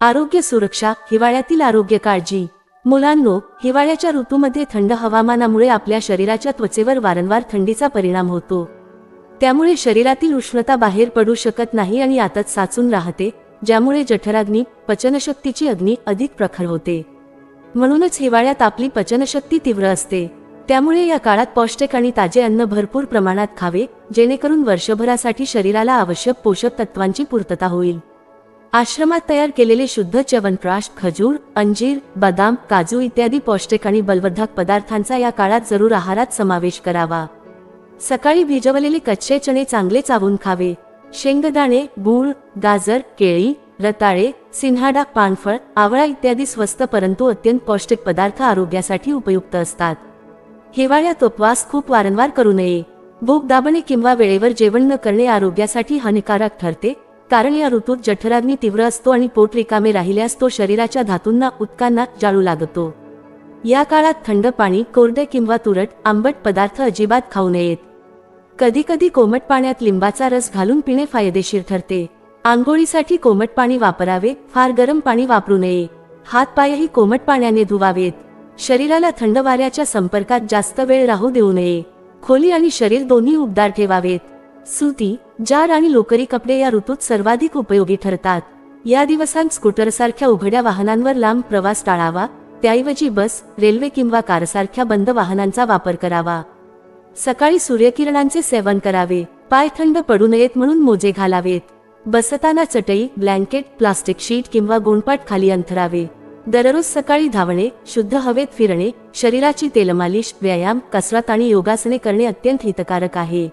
आरोग्य सुरक्षा हिवाळ्यातील आरोग्य काळजी. मुलांनो हिवाळ्याच्या ऋतूमध्ये थंड हवामानामुळे आपल्या शरीराच्या त्वचेवर वारंवार थंडीचा परिणाम होतो. त्यामुळे शरीरातील उष्णता बाहेर पडू शकत नाही आणि आतच साचून राहते ज्यामुळे जठराग्नी पचनशक्तीची अग्नी अधिक प्रखर होते. म्हणूनच हिवाळ्यात आपली पचनशक्ती तीव्र असते. त्यामुळे या काळात पौष्टिक आणि ताजे अन्न भरपूर प्रमाणात खावे जेणेकरून वर्षभरासाठी शरीराला आवश्यक पोषक तत्वांची पूर्तता होईल. आश्रमात तयार केलेले शुद्ध च्यवनप्राश खजूर अंजीर बदाम काजू इत्यादी पौष्टिक आणि बलवर्धक पदार्थांचा या काळात जरूर आहारात समावेश करावा. सकाळी भिजवलेले कच्चे चणे चांगले चावून खावे. शेंगदाणे गूळ गाजर केळी रताळे सिन्हाडा पानफळ आवळा इत्यादी स्वस्त परंतु अत्यंत पौष्टिक पदार्थ आरोग्यासाठी उपयुक्त असतात. हिवाळ्यात उपवास खूप वारंवार करू नये. भूक दाबणे किंवा वेळेवर जेवण न करणे आरोग्यासाठी हानिकारक ठरते. कारण या ऋतूत जठराग्नी तीव्र असतो आणि पोट रिकामे राहिल्यास तो शरीराच्या धातूंना उत्कांना जाळू लागतो. या काळात थंड पाणी कोरडे किंवा तुरट आंबट पदार्थ अजिबात खाऊ नयेत. कधी कधी कोमट पाण्यात लिंबाचा रस घालून पिणे फायदेशीर ठरते. आंघोळीसाठी कोमट पाणी वापरावे फार गरम पाणी वापरू नये. हात पायही कोमट पाण्याने धुवावेत. शरीराला थंड वाऱ्याच्या संपर्कात जास्त वेळ राहू देऊ नये. खोली आणि शरीर दोन्ही उबदार ठेवावेत. सुती जार आणि लोकरी कपडे या ऋतूत सर्वाधिक उपयोगी ठरतात. या दिवसांत स्कूटरसारख्या उघड्या वाहनांवर लांब प्रवास टाळावा त्याऐवजी बस रेल्वे किंवा कारसारख्या बंद वाहनांचा वापर करावा. सकाळी सूर्यकिरणांचे सेवन करावे पाय थंड पडू नयेत म्हणून मोजे घालावेत. बसताना चटई ब्लँकेट प्लास्टिक शीट किंवा गोंडपाट खाली अंथरावे. दररोज सकाळी धावणे शुद्ध हवेत फिरणे शरीराची तेलमालिश व्यायाम कसरत आणि योगासने करणे अत्यंत हितकारक आहे.